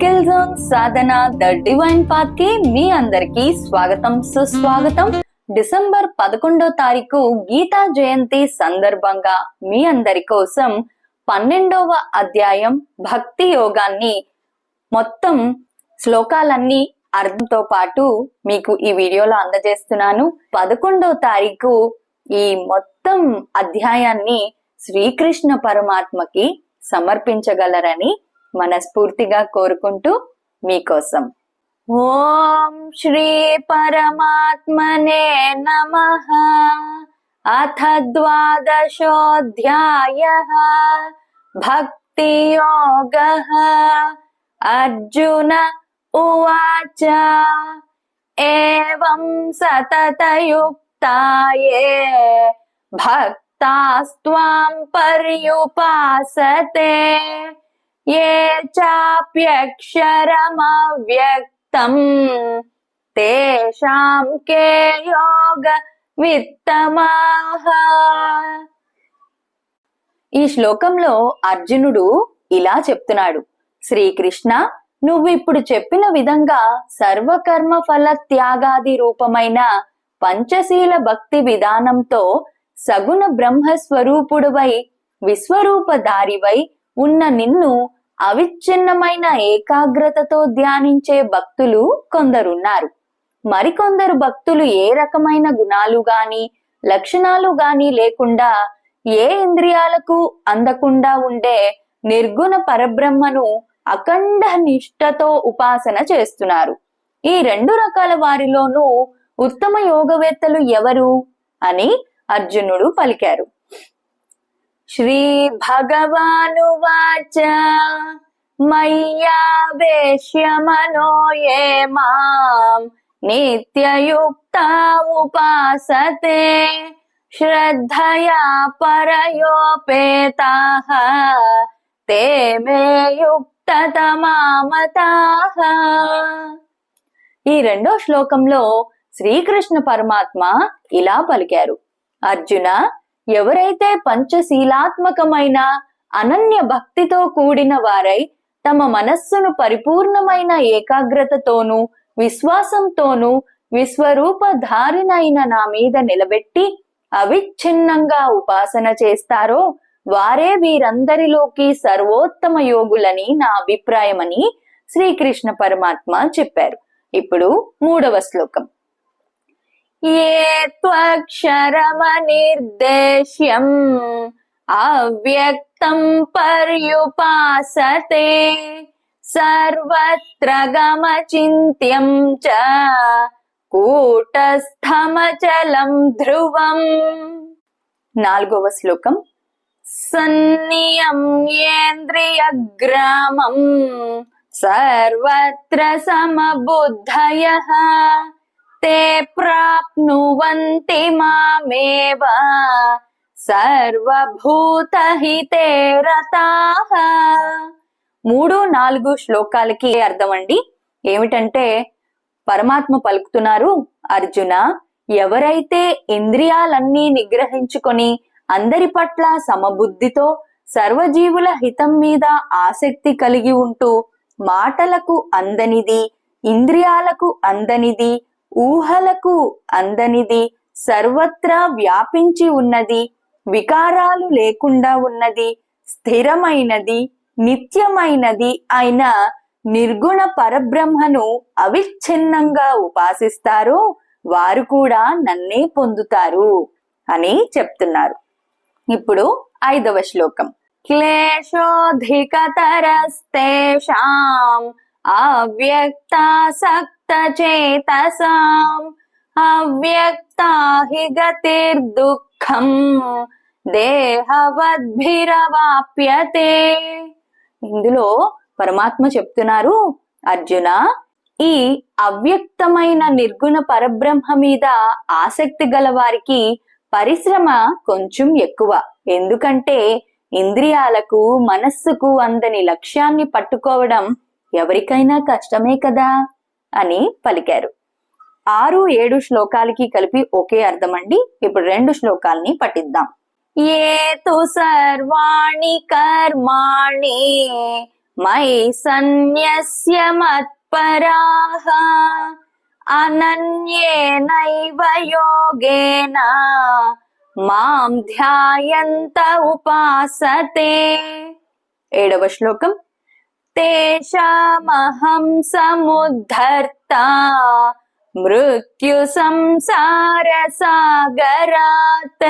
Skill zone Sadhana the divine పాత్కి మీ అందరికి స్వాగతం సుస్వాగతం. డిసెంబర్ పదకొండో తారీఖు గీతా జయంతి సందర్భంగా మీ అందరి కోసం పన్నెండవ అధ్యాయం భక్తి యోగాన్ని మొత్తం శ్లోకాలన్నీ అర్థంతో పాటు మీకు ఈ వీడియోలో అందజేస్తున్నాను. పదకొండో తారీఖు ఈ మొత్తం అధ్యాయాన్ని శ్రీకృష్ణ పరమాత్మకి సమర్పించగలరని మనస్ఫూర్తిగా కోరుకుంటూ మీకోసం. ఓం శ్రీ పరమాత్మనే నమ. అథ ద్వాదశోధ్యాయ. భక్తి యోగ. అర్జున ఉవాచ. ఏం సతతయుక్తాయే. భక్తాస్త్వాం పర్యుపాసతే. ये चाप्यक्षरमव्यक्तम् तेषां के యోగ విత్తమాహ ఈ శ్లోకంలో అర్జునుడు ఇలా చెప్తున్నాడు శ్రీకృష్ణ నువ్వు ఇప్పుడు చెప్పిన విధంగా సర్వకర్మ ఫల త్యాగాది రూపమైన పంచశీల భక్తి విధానంతో సగుణ బ్రహ్మ స్వరూపుడువై విశ్వరూపధారివై ఉన్న నిన్ను అవిచ్ఛిన్నమైన ఏకాగ్రతతో ధ్యానించే భక్తులు కొందరున్నారు. మరికొందరు భక్తులు ఏ రకమైన గుణాలు గాని లక్షణాలు గాని లేకుండా ఏ ఇంద్రియాలకు అందకుండా ఉండే నిర్గుణ పరబ్రహ్మను అఖండ నిష్ఠతో ఉపాసన చేస్తున్నారు. ఈ రెండు రకాల వారిలోనూ ఉత్తమ యోగవేత్తలు ఎవరు? అని అర్జునుడు పలికారు. श्रीभगवानुवाच मय्यावेश्य मनो ये माम् नित्ययुक्ता उपासते श्रद्धया परयोपेताः ते मे యుక్తతమామతాహ ఈ రెండో శ్లోకంలో శ్రీకృష్ణ పరమాత్మ ఇలా పలికారు అర్జున ఎవరైతే పంచశీలాత్మకమైన అనన్య భక్తితో కూడిన వారై తమ మనస్సును పరిపూర్ణమైన ఏకాగ్రతతోనూ విశ్వాసంతోనూ విశ్వరూపధారినైన నా మీద నిలబెట్టి అవిచ్ఛిన్నంగా ఉపాసన చేస్తారో వారే వీరందరిలోకి సర్వోత్తమ యోగులని నా అభిప్రాయమని శ్రీకృష్ణ పరమాత్మ చెప్పారు. ఇప్పుడు మూడవ శ్లోకం. ये त्वक्षरमनिर्देश्यम् अव्यक्तम् पर्युपासते सर्वत्र गमचिन्त्यम् च कूटस्थमचलम् ध्रुवम् नाल्गव श्लोकम् सन्नियम्येन्द्रियग्रामम् सर्वत्र समबुद्धयः ते प्राप्नुवन्ति मामेव సర్వభూతహితే రతాహ మూడు నాలుగు శ్లోకాలకి అర్థం అండి ఏమిటంటే పరమాత్మ పలుకుతున్నారు అర్జున ఎవరైతే ఇంద్రియాలన్నీ నిగ్రహించుకొని అందరి పట్ల సమబుద్ధితో సర్వజీవుల హితం మీద ఆసక్తి కలిగి ఉంటూ మాటలకు అందనిది ఇంద్రియాలకు అందనిది ఊహలకు అందనిది సర్వత్రా వ్యాపించి ఉన్నది వికారాలు లేకుండా ఉన్నది స్థిరమైనది నిత్యమైనది అయిన నిర్గుణ పరబ్రహ్మను అవిచ్ఛిన్నంగా ఉపాసిస్తారో వారు కూడా నన్నే పొందుతారు అని చెప్తున్నారు. ఇప్పుడు ఐదవ శ్లోకం. క్లేశోధికతరస్తేషాం అవ్యక్తాసక్తి చేతసాం అవ్యక్త హి గతిర్దుఃఖం దేహవద్భిరవాప్యతే. ఇందులో పరమాత్మ చెప్తున్నారు అర్జున ఈ అవ్యక్తమైన నిర్గుణ పరబ్రహ్మ మీద ఆసక్తి గల వారికి పరిశ్రమ కొంచెం ఎక్కువ. ఎందుకంటే ఇంద్రియాలకు మనస్సుకు అందని లక్ష్యాన్ని పట్టుకోవడం ఎవరికైనా కష్టమే కదా. అని పలికారు. ఆరు ఏడు శ్లోకాలకి కలిపి ఒకే అర్థం అండి ఇప్పుడు రెండు శ్లోకాలని పఠిద్దాం. ఏ తు సర్వాణి కర్మాణి మై సన్యస్య అనన్యే అనన్యేనైవ యోగేన మాం ధ్యాయంత ఉపాసతే. ఏడవ శ్లోకం. తేషామహం సముద్ధర్త మృత్యు సంసార సాగరాత్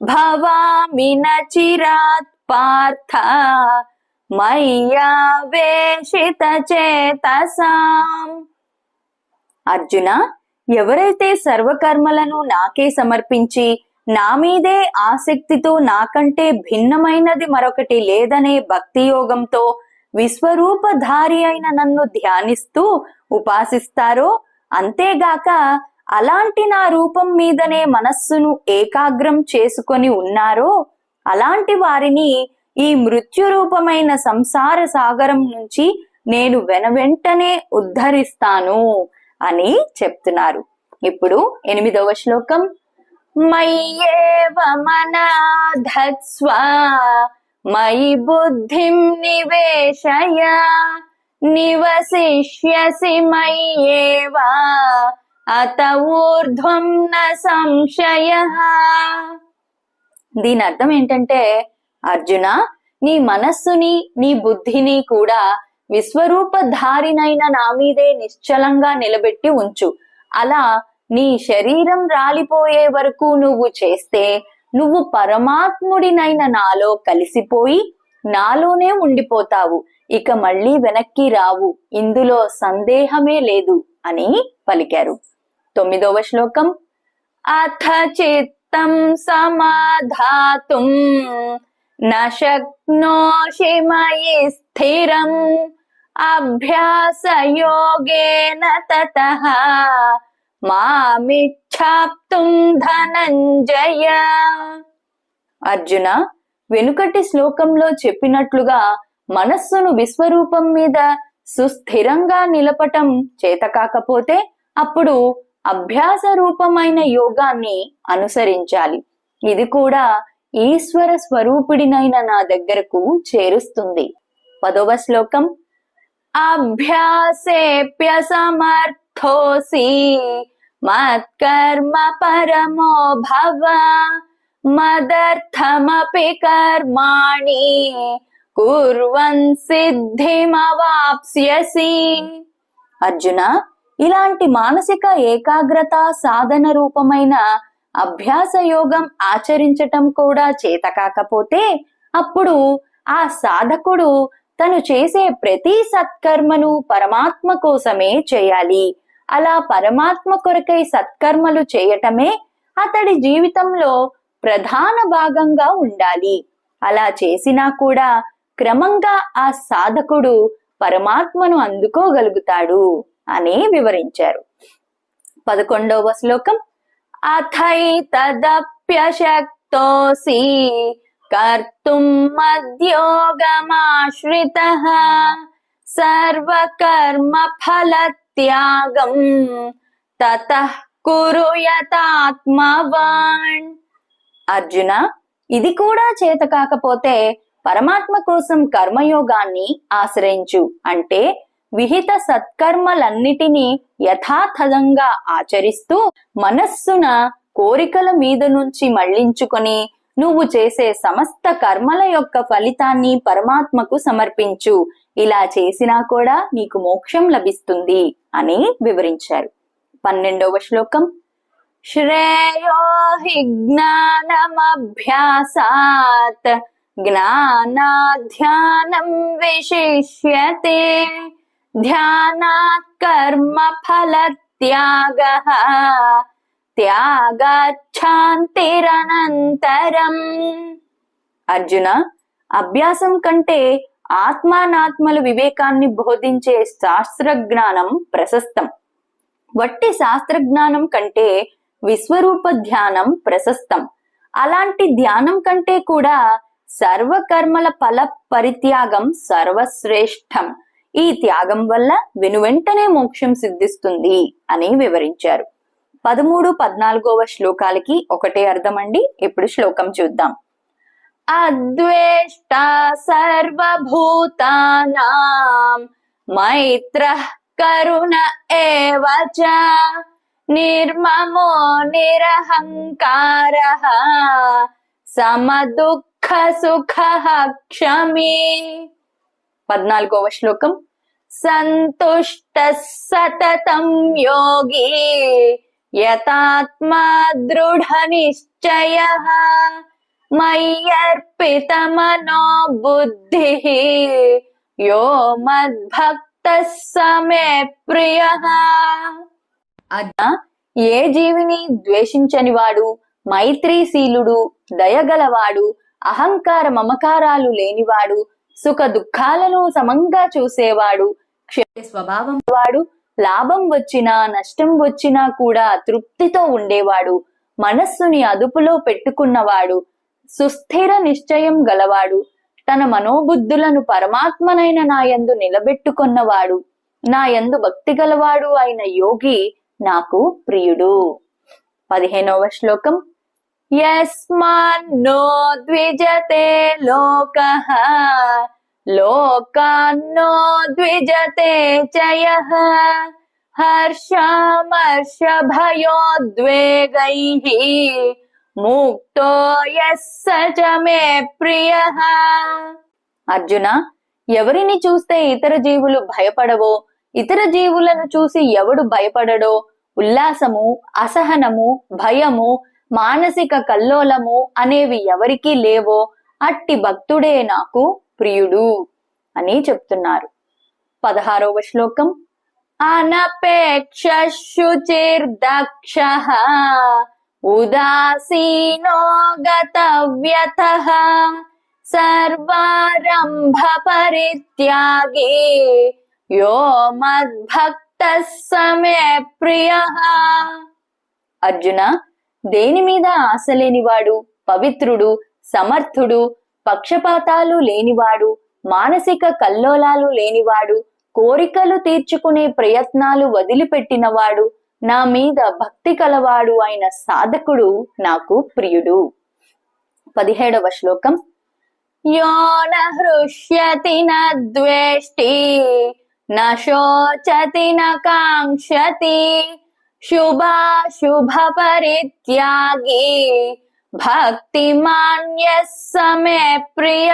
భవామి నచిరాత్ పార్థ మయ్యావేషిత చేతసాం అర్జున ఎవరైతే సర్వకర్మలను నాకే సమర్పించి నా మీదే ఆసక్తితో నాకంటే భిన్నమైనది మరొకటి లేదనే భక్తియోగంతో యోగంతో విశ్వరూపధారి అయిన నన్ను ధ్యానిస్తూ ఉపాసిస్తారో? అంతేగాక అలాంటి నా రూపం మీదనే మనస్సును ఏకాగ్రం చేసుకొని ఉన్నారో? అలాంటి వారిని ఈ మృత్యురూపమైన సంసార సాగరం నుంచి నేను వెనవెంటనే ఉద్ధరిస్తాను అని చెప్తున్నారు. ఇప్పుడు ఎనిమిదవ శ్లోకం. మయ్యేవ మనాధత్స్వా మయి బుద్ధిం నివేశయ నివసిష్యసి మయ్యేవ అత ఊర్ధ్వం న సంశయ. దీని అర్థం ఏంటంటే అర్జున నీ మనస్సుని నీ బుద్ధిని కూడా విశ్వరూపధారినైన నా మీదే నిశ్చలంగా నిలబెట్టి ఉంచు. అలా నీ శరీరం రాలిపోయే వరకు నువ్వు చేస్తే నువ్వు పరమాత్ముడినైన నాలో కలిసిపోయి నాలోనే ఉండిపోతావు. ఇక మళ్ళీ వెనక్కి రావు. ఇందులో సందేహమే లేదు అని పలికారు. తొమ్మిదవ శ్లోకం. అథ చిత్తం సమాధాతుం న మయి స్థిరం. అభ్యాసయోగేన తతః మామిక్షాప్తుం ధనంజయ అర్జున వెనుకటి శ్లోకంలో చెప్పినట్లుగా మనస్సును విశ్వరూపం మీద సుస్థిరంగా నిలపటం చేతకాకపోతే అప్పుడు అభ్యాస రూపమైన యోగాన్ని అనుసరించాలి. ఇది కూడా ఈశ్వర స్వరూపుడినైన నా దగ్గరకు చేరుస్తుంది. పదవ శ్లోకం. అభ్యాసేప్య సమర్థోసి మత్కర్మ పరమో భవ మదర్థమపి కర్మాణి కుర్వన్ సిద్ధిమవాప్స్యసి. అర్జున ఇలాంటి మానసిక ఏకాగ్రత సాధన రూపమైన అభ్యాస యోగం ఆచరించటం కూడా చేత కాకపోతే అప్పుడు ఆ సాధకుడు తను చేసే ప్రతి సత్కర్మను పరమాత్మ కోసమే చేయాలి. అలా పరమాత్మ కొరకై సత్కర్మలు చేయటమే అతడి జీవితంలో ప్రధాన భాగంగా ఉండాలి. అలా చేసినా కూడా క్రమంగా ఆ సాధకుడు పరమాత్మను అందుకోగలుగుతాడు అని వివరించారు. పదకొండవ శ్లోకం అథైతదప్యశక్తోసి కర్తుం మద్యోగమాశ్రిత సర్వకర్మ త్యాగం. తతః కురు అర్జున ఇది కూడా చేత కాకపోతే పరమాత్మ కోసం కర్మయోగాన్ని ఆశ్రయించు. అంటే విహిత సత్కర్మలన్నిటినీ యథాతథంగా ఆచరిస్తూ మనస్సున కోరికల మీద నుంచి మళ్ళించుకొని నువ్వు చేసే సమస్త కర్మల యొక్క ఫలితాన్ని పరమాత్మకు సమర్పించు. ఇలా చేసినా కూడా నీకు మోక్షం లభిస్తుంది అని వివరించారు. పన్నెండవ శ్లోకం. శ్రేయో హి జ్ఞానమభ్యాసాత్. జ్ఞానాధ్యానం విశిష్యతే. ధ్యానాత్ కర్మ ఫల త్యాగ అర్జున అభ్యాసం కంటే ఆత్మానాత్మల వివేకాన్ని బోధించే శాస్త్ర జ్ఞానం ప్రశస్తం. వట్టి శాస్త్రజ్ఞానం కంటే విశ్వరూప ధ్యానం ప్రశస్తం. అలాంటి ధ్యానం కంటే కూడా సర్వకర్మల ఫల పరిత్యాగం సర్వశ్రేష్టం. ఈ త్యాగం వల్ల వెనువెంటనే మోక్షం సిద్ధిస్తుంది అని వివరించారు. పదమూడు పద్నాలుగవ శ్లోకాలకి ఒకటే అర్థం అండి ఇప్పుడు శ్లోకం చూద్దాం. అద్వేష్ట సర్వభూతానాం మైత్ర కరుణ ఏవచ నిర్మమో నిరహంకార సమదుఃఖ సుఖ క్షమి. పద్నాలుగవ శ్లోకం. సంతుష్ట సతతం యోగి యతాత్మా దృఢ నిశ్చయ మయ్యర్పిత మనో బుద్ధి యో మద్భక్త సమే ప్రియ అదా ఏ జీవిని ద్వేషించని వాడు మైత్రీశీలుడు దయగలవాడు అహంకార మమకారాలు లేనివాడు సుఖ దుఃఖాలను సమంగా చూసేవాడు క్షయ స్వభావం వాడు లాభం వచ్చినా నష్టం వచ్చినా కూడా తృప్తితో ఉండేవాడు. మనస్సుని అదుపులో పెట్టుకున్నవాడు. సుస్థిర నిశ్చయం గలవాడు. తన మనోబుద్ధులను పరమాత్మనైన నాయందు నిలబెట్టుకున్నవాడు. నాయందు భక్తి గలవాడు అయిన యోగి నాకు ప్రియుడు. పదిహేనవ శ్లోకం. యస్మాన్నో ద్విజతే లోక. లోకాన్నో ద్విజతే చయ హర్షమర్ష భయోద్వేగై ముక్తో ఎస్స మే ప్రియ అర్జున ఎవరిని చూస్తే ఇతర జీవులు భయపడవో ఇతర జీవులను చూసి ఎవడు భయపడడో ఉల్లాసము అసహనము భయము మానసిక కల్లోలము అనేవి ఎవరికీ లేవో అట్టి భక్తుడే నాకు ప్రియుడు అని చెప్తున్నారు. పదహారవ శ్లోకం అనపేక్ష శుచిర్దక్ష ఉదాసీనో గతవ్యత సర్వారంభ పరిత్యాగి యో మద్భక్త సమే ప్రియ. అర్జున దేని మీద ఆశలేనివాడు పవిత్రుడు సమర్థుడు పక్షపాతాలు లేనివాడు మానసిక కల్లోలాలు లేనివాడు కోరికలు తీర్చుకునే ప్రయత్నాలు వదిలిపెట్టినవాడు నా మీద భక్తి కలవాడు అయిన సాధకుడు నాకు ప్రియుడు. పదిహేడవ శ్లోకం. యోన హృష్యతి ద్వేష్టి న శోచతి శుభ శుభ శుభాశుభ పరిత్యాగి భక్తిమాన్య సమే ప్రియ.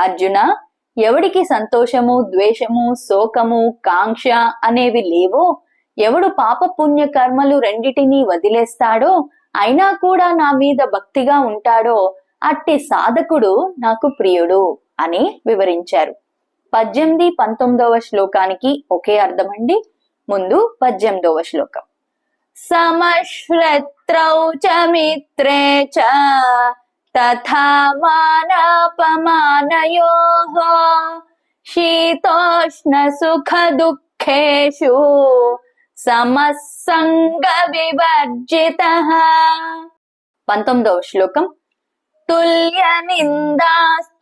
అర్జున ఎవడికి సంతోషము ద్వేషము శోకము కాంక్ష అనేవి లేవో ఎవడు పాప పుణ్య కర్మలు రెండిటినీ వదిలేస్తాడో అయినా కూడా నా మీద భక్తిగా ఉంటాడో అట్టి సాధకుడు నాకు ప్రియుడు అని వివరించారు. పద్దెనిమిది పంతొమ్మిదవ శ్లోకానికి ఒకే అర్థమండి. ముందు పద్దెనిమిదవ శ్లోకం. సమశ్రత్ చ మిత్రే చ తథా మానాపమానయోః శీతోష్ణ సుఖ దుఃఖేషు సమస్సంగ వివర్జిత పంతొమ్మిదవ శ్లోకం తుల్య నిందాస్తుతిర్మౌని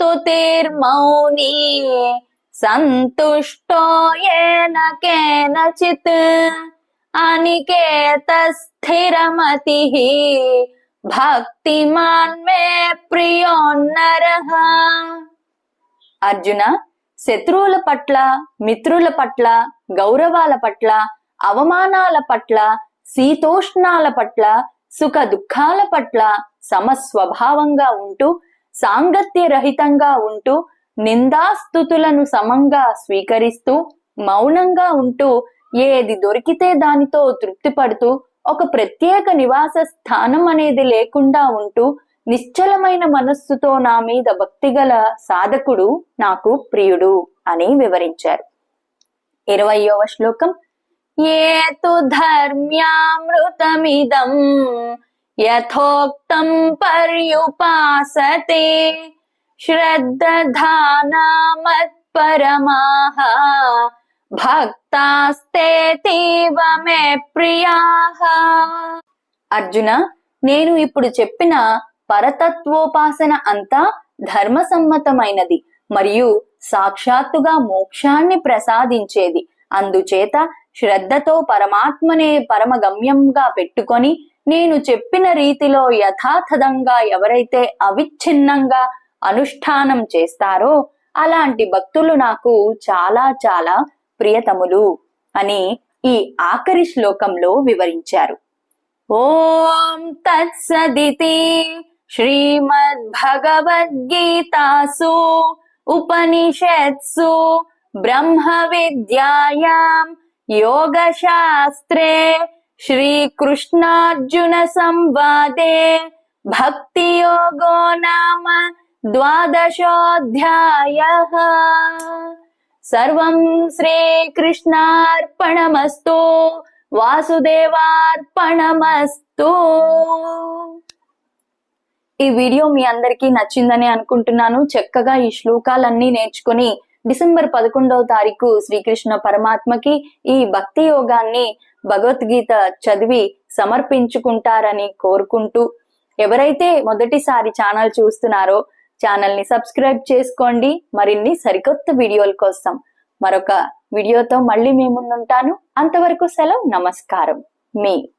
సంతుష్టో ఏన కేనచిత్ అనికేత స్థిరమతి భక్తిమాన్ మే ప్రియోన్నర అర్జున శత్రువుల పట్ల మిత్రుల పట్ల గౌరవాల పట్ల అవమానాల పట్ల శీతోష్ణాల పట్ల సుఖ దుఃఖాల పట్ల సమస్వభావంగా ఉంటూ సాంగత్య రహితంగా ఉంటూ నిందాస్తుతులను సమంగా స్వీకరిస్తూ మౌనంగా ఉంటూ ఏది దొరికితే దానితో తృప్తి పడుతూ ఒక ప్రత్యేక నివాస స్థానం అనేది లేకుండా ఉంటూ నిశ్చలమైన మనస్సుతో నా మీద భక్తిగల సాధకుడు నాకు ప్రియుడు అని వివరించారు. ఇరవయవ శ్లోకం ఏతు ధర్మ్యామృతమిదం యథోక్తం పర్యుపాసతే శ్రద్ధానామత్పరమాః భక్తాస్తేతీవ మే ప్రియాహ అర్జున నేను ఇప్పుడు చెప్పిన పరతత్వోపాసన అంతా ధర్మసమ్మతమైనది మరియు సాక్షాత్తుగా మోక్షాన్ని ప్రసాదించేది. అందుచేత శ్రద్ధతో పరమాత్మనే పరమగమ్యంగా పెట్టుకొని నేను చెప్పిన రీతిలో యథాతథంగా ఎవరైతే అవిచ్ఛిన్నంగా అనుష్ఠానం చేస్తారో అలాంటి భక్తులు నాకు చాలా చాలా ప్రియతములు అని ఈ ఆఖరి శ్లోకంలో వివరించారు. ఓం తత్సదితి శ్రీమద్భగవద్గీతాసు ఉపనిషత్సు బ్రహ్మ విద్యాయాం యోగశాస్త్రే శ్రీకృష్ణార్జున సంవాదే భక్తి యోగో నామ ద్వాదశోధ్యాయ. సర్వం శ్రీకృష్ణార్పణమస్తు. వాసుదేవార్పణమస్తు. ఈ వీడియో మీ అందరికీ నచ్చిందని అనుకుంటున్నాను. చక్కగా ఈ శ్లోకాలన్నీ నేర్చుకుని డిసెంబర్ పదకొండవ తారీఖు శ్రీకృష్ణ పరమాత్మకి ఈ భక్తి యోగాన్ని భగవద్గీత చదివి సమర్పించుకుంటారని కోరుకుంటూ ఎవరైతే మొదటిసారి ఛానల్ చూస్తున్నారో ఛానల్ని సబ్స్క్రైబ్ చేసుకోండి. మరిన్ని సరికొత్త వీడియోల కోసం మరొక వీడియోతో మళ్ళీ మీ ముందుంటాను. అంతవరకు సెలవు నమస్కారం. మీ